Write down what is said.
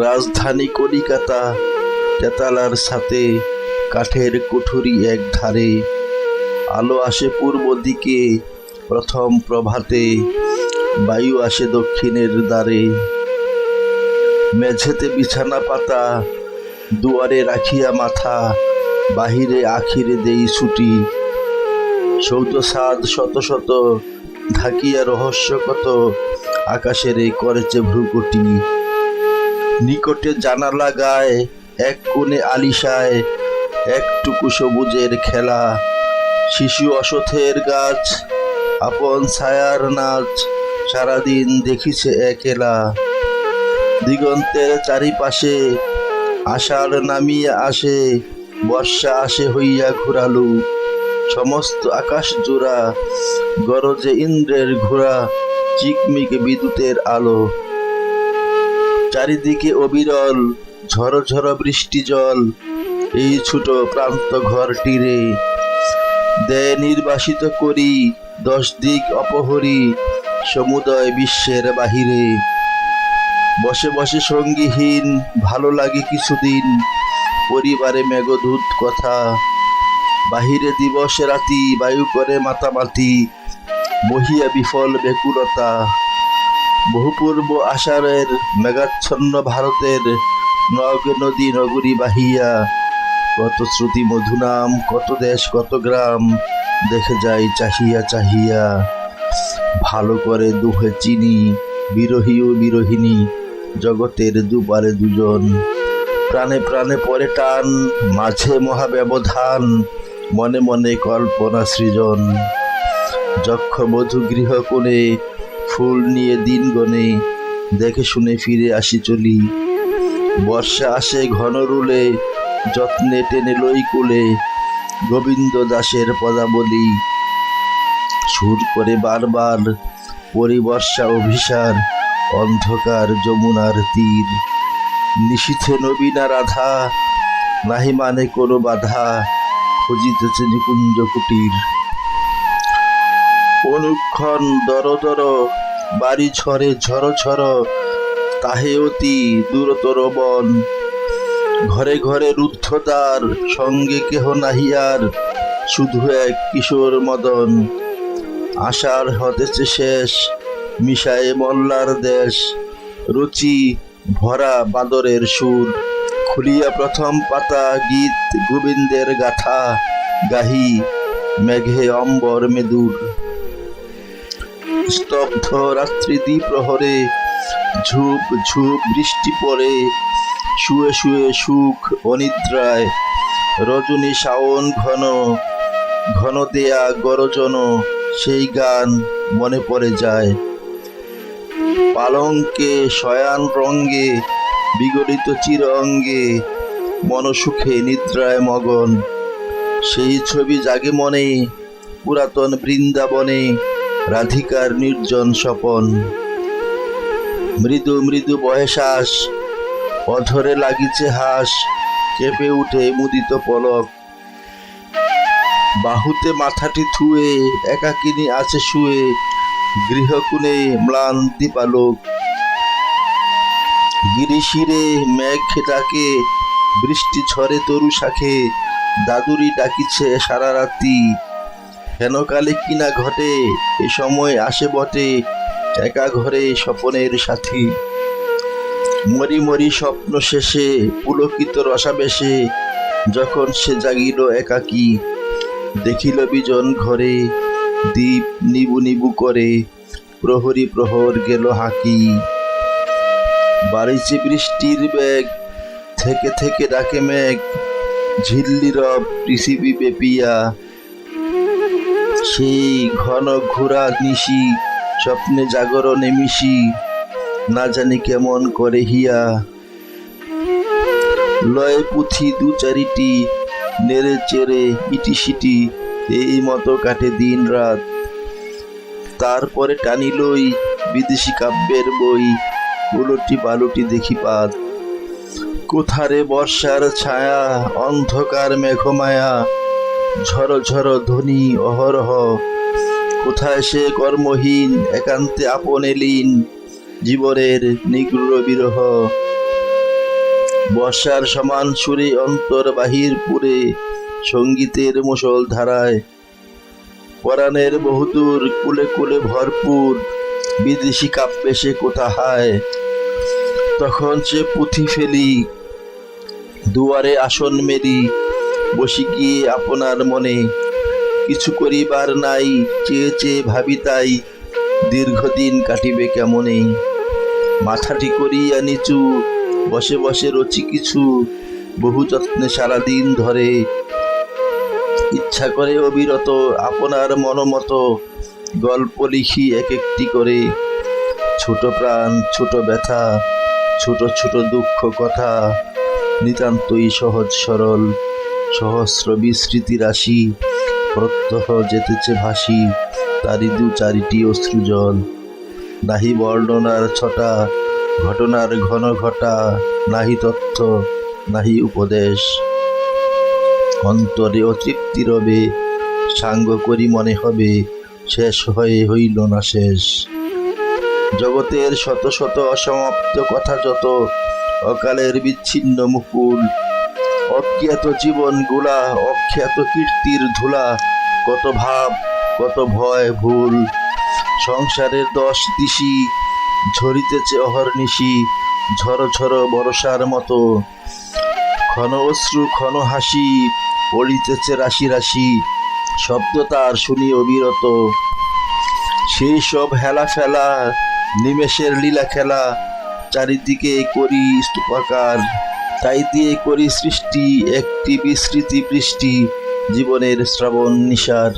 রাজধানী কলিকাতা, তেতালার সাথে কাঠের কুঠুরি এক ধারে আলো আসে পূর্ব দিকে, প্রথম প্রভাতে বায়ু আসে দক্ষিণের দ্বারে। মেঝেতে বিছানা পাতা, দুয়ারে রাখিয়া মাথা, বাহিরে আখিরে দেই ছুটি। সৌত সাদ শত শত ঢাকিয়া রহস্য কত, আকাশের এই করেছে ভ্রুকুটি। নিকটে জানালা গায় এক কোণে আলিশায় একটুকু সবুজের খেলা। শিশু অসথের গাছ, আপন ছায়ার নাচ সারাদিন দেখিছে একেলা। দিগন্তের চারিপাশে আষাঢ় নামিয়ে আসে, বর্ষা আসে হইয়া ঘুরালু। সমস্ত আকাশ জোড়া, গরজে ইন্দ্রের ঘোড়া, চিকমিক বিদ্যুতের আলো। চারিদিকে অবিরল ঝড় ঝড় বৃষ্টি জল। এই ছোট প্রান্ত ঘরটিরে দেয় নির্বাসিত করি, দশ দিক অপহরি, সমুদয় বিশ্বের বাহিরে। বসে বসে সঙ্গীহীন, ভালো লাগে কিছুদিন। পরিবারে মেঘদূত কথা। বাহিরে দিবসে রাতি, বায়ু করে মাতামাতি। বহিয়া বিফল বেকুলতা বহুপূর্ব আষাঢ়ের মেঘাচ্ছন্ন ভারতের নগ নদী নগরী বাহিয়া, কত শ্রুতি মধুনাম, কত দেশ, কত গ্রাম, দেখে যাই চাহিয়া চাহিয়া। ভালো করে দুহে চিনি, বিরোহী ও বিরোহিনী জগতের দুপারে দুজন। প্রাণে প্রাণে পরে টান, মাঝে মহা ব্যবধান মনে মনে কল্পনা সৃজন। যক্ষ মধু গৃহ কোণে ফুল নিয়ে দিন গনে দেখে শুনে ফিরে আসি চলি। বর্ষা আসে ঘন রুলে, যত্নে টেনে লই কুলে, গোবিন্দ দাসের পদাবলী। সুর করে বারবার পরিবর্ষা অভিসার, অন্ধকার যমুনার তীর। নিশীথে নবীনা রাধা, নাহি মানে কোনো বাধা, খুঁজিতেছে নিকুঞ্জ কুটির। অনুক্ষণ দর দর বাড়ি ঝরে ঝর ঝর তাহে অতি দূরতর বন। ঘরে ঘরে রুদ্ধতার সঙ্গে কেহ নাহিয়ার শুধু এক কিশোর মদন। আশার হতেছে শেষ, মিশায়ে মল্লার দেশ। রুচি ভরা বাদরের সুর, খুলিয়া প্রথম পাতা গীত গোবিন্দের গাথা, গাহি মেঘে অম্বর মেদুর। স্তব্ধ রাত্রি দ্বিপ্রহরে, ঝুপ ঝুপ বৃষ্টি পড়ে, শুয়ে শুয়ে সুখ অনিদ্রায়। রজনী শাওন ঘন ঘন দেয়া গরজন, সেই গান মনে পড়ে যায়। পালঙ্কে শয়ান রঙ্গে, বিগলিত চির অঙ্গে মনসুখে নিদ্রায় মগন। সেই ছবি জাগে মনে, পুরাতন বৃন্দাবনে রাধিকার নির্জন স্বপন। মৃদু মৃদু বয়সাস অধরে লাগিছে হাস, কেঁপে উঠে মুদিত পলক। বাহুতে মাথাটি থুয়ে একাকিনী আছে শুয়ে, গৃহকুণে ম্লান দীপালোক। গিরিশিরে মেঘ ডাকে, বৃষ্টি ঝরে তরু শাখে, দাদুরি ডাকিছে সারা রাতি কিনা ঘটে? এ সময় আসে বটে একা ঘরে স্বপনের সাথী। মরি মরি স্বপ্ন শেষে পুলকিত রসাবেশে যখন সে জাগিল একাকী, দেখিল বিজন ঘরে দীপ নিবু নিবু করে, প্রহরী প্রহর গেল হাকি। বাড়িছে বৃষ্টির ব্যাগ থেকে থেকে ডাকে মেঘ ঝিল্লির পৃথিবী বেপিয়া। সেই ঘন ঘোরা নিশি, স্বপ্নে জাগরণে মিশি না জানি কেমন করে হিয়া। লয় পুঁথি দু চারিটি, নেড়ে চেড়ে ইটি সিটি, এই মতো কাটে দিন রাত। তারপরে টানিলই বিদেশি কাব্যের বই, উলটি বালুটি দেখি পাত। কোথারে বর্ষার ছায়া, অন্ধকার মেঘমায়া ঝড় ঝড় ধ্বনি অহরহ। কোথায় সে কর্মহীন, একান্তে আপনে লীন জীবনের নিগ্র বিরহ। বর্ষার সমান সুরে অন্তর বাহির পুরে সঙ্গীতের মুসল ধারায়। পরাণের বহুদূর কুলে কুলে ভরপুর, বিদেশি কাব্যে সে কোথা হায় তখন সে পুঁথি ফেলি, দুয়ারে আসন মেরি বসি গিয়ে আপনার মনে? কিছু করিবার নাই, চেয়ে চেয়ে ভাবি তাই। দীর্ঘদিন কাটিবে কেমনে? মাথাটি করিয়া নিচু, বসে বসে রচি কিছু, বহু যত্নে সারাদিন ধরে। ইচ্ছা করে অবিরত আপনার মনোমতো গল্প লিখি এক একটি করে। ছোট প্রাণ, ছোট ব্যথা, ছোট ছোট দুঃখ কথা, নিতান্তই সহজ সরল। সহস্র বিস্মৃতি রাশি প্রত্যহ যেতেছে ভাসি তারি দু চারিটি অশ্রুজল। নাহি বর্ণনার ছটা, ঘটনার ঘন ঘটা, নাহি তথ্য, নাহি উপদেশ। অন্তরে অতৃপ্তি রবে, সাঙ্গ করি মনে হবে, শেষ হয়ে হইল না শেষ। জগতের শত শত অসমাপ্ত কথা যত, অকালের বিচ্ছিন্ন মুকুল অজ্ঞাত জীবনগুলা অখ্যাত কীর্তির ধুলা, কত ভাব, কত ভয়, ভুল। সংসারের দশ দিশি, ঝরিতেছে অহর্নিশি ঝড়ো ঝড়ো বরসার মতো। ক্ষণ অশ্রু, ক্ষণ হাসি, পড়িতেছে রাশি রাশি, শব্দ তার শুনি অবিরত সেই সব হেলা ফেলা, নিমেষের লীলা খেলা, চারিদিকে করি স্তূপাকার। তাই দিয়ে করি সৃষ্টি একটি বিস্মৃতি বৃষ্টি জীবনের শ্রাবণ নিশার